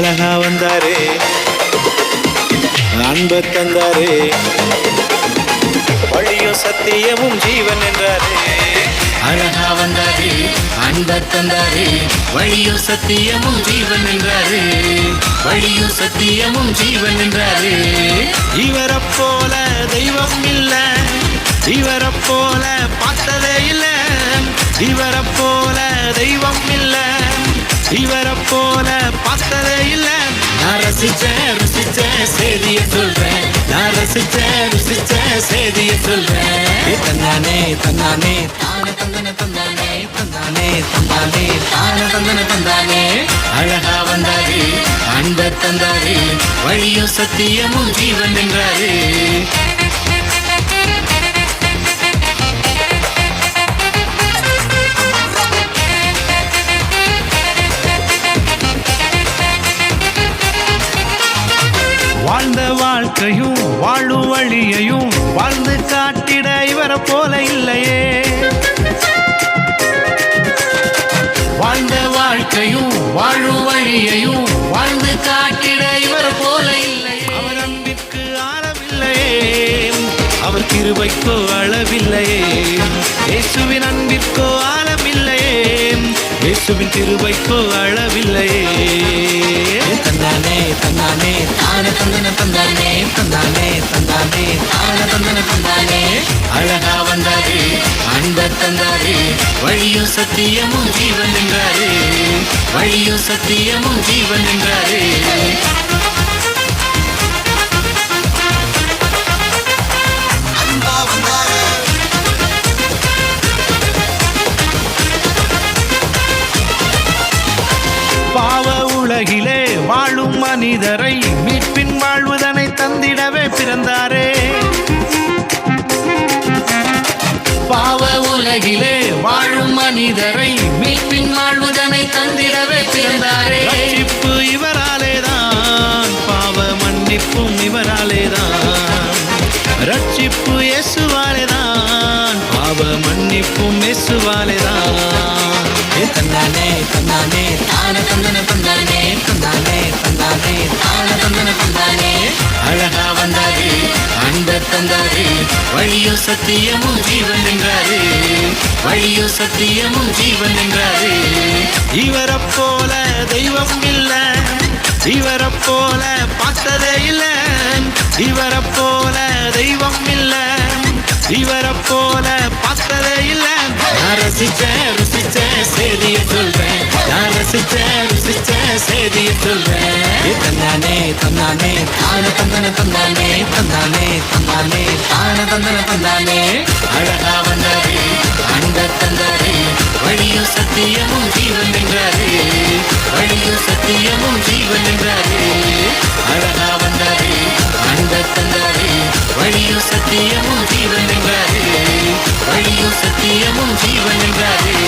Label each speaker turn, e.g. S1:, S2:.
S1: அழகா வந்தாரே. அன்பு தந்தாரே. வழியும் சத்தியமும் ஜீவன் என்றாரே.
S2: அழகா வந்தாரு அன்ப தந்தாரு. வழியும் சத்தியமும் ஜீவன் என்றாரு. வழியும் சத்தியமும் ஜீவன் என்றாரு.
S1: இவரைப் போல தெய்வம் இல்ல. இவரைப் போல பார்த்ததே இல்ல. இவரைப் போல தெய்வம் இவரை போல பார்த்ததே இல்ல.
S2: நான் ரசிச்சேன் ருசிச்சேன் செய்திய சொல்றேன். நான் ரசிச்சேன் ருசிச்சேன் செய்திய சொல்றேன். தந்தானே தன்னானே தானே தந்தன தந்தானே தந்தானே தந்தானே. தானே தந்தன தந்தானே. அழகா வந்தாரு அன்ப தந்தாரு. வழியும் சத்தியமும் ஜீவன் என்றாரு.
S1: வாழ்க்கையும் வாழும் வழியையும் வாழ்ந்து காட்டிட இவரை போல இல்லையே.
S2: வாழ்ந்த வாழ்க்கையும் வாழும் வழியையும் வாழ்ந்து காட்டிட இவர் போல இல்லை
S1: அவர் அன்பிற்கு ஆழமில்லையே. அவர் கிருபைக்கோ அளவில்லையே. இயேசுவின் அன்பிற்கோ ஆழமில்லையே. இயேசுவின் கிருபைக்கோ அளவில்லையே.
S2: தந்தானே தந்தானே தானே தந்தன தந்தானே தந்தானே தந்தானே தான தந்தன தந்தானே. அழகா வந்தாரு அன்ப தந்தாரு வழியும் சத்தியமும் ஜீவன் என்றாரு. வழியும் சத்தியமும் ஜீவன் என்றாரு.
S1: பாவ உலகிலே மனிதரை மீட்பின் வாழ்வுதனை தந்திடவே பிறந்தாரே.
S2: பாவ உலகிலே வாழும் மனிதரை மீட்பின் வாழ்வுதனை தந்திடவே பிறந்தாரே.
S1: ரட்சிப்பு இவராலேதான் பாவ மன்னிப்பும் இவராலேதான். ரட்சிப்பு இயேசுவாலேதான் பாவ மன்னிப்பும் இயேசுவாலேதான்.
S2: ஏ தந்தானே தந்தானே தான தந்தன தந்தானே தந்தானே தந்தானே. தான தந்தன தந்தானே. அழகா வந்தாரு அன்ப தந்தாரு. வழியோ சத்தியமும் ஜீவன் என்றாரு. வழியோ சத்தியமும் ஜீவன் என்றாரு.
S1: இவரைப் போல தெய்வம் இல்ல. இவரைப் போல பார்த்ததே இல்ல. இவரைப் போல தெய்வம் இல்ல. இவரைப் போல பார்த்ததே இல்ல.
S2: நான் ரசிச்சேன் ருசிச்ச ருசிச்ச செய்தியை சொல்றேன் தந்தானே தந்தானே தான தந்தன தந்தானே தந்தானே தந்தானே தான தந்தன தந்தானே அழகா வந்தாரே அன்ப தந்தாரே வழியும் சத்தியமும் ஜீவன் என்றாரே வழியும் சத்தியமும் ஜீவன் என்றாரே அழகா வந்தாரே அன்ப தந்தாரே வழியும் சத்தியமும் ஜீவன் என்றாரே வழியும் சத்தியமும் ஜீவன் என்றாரே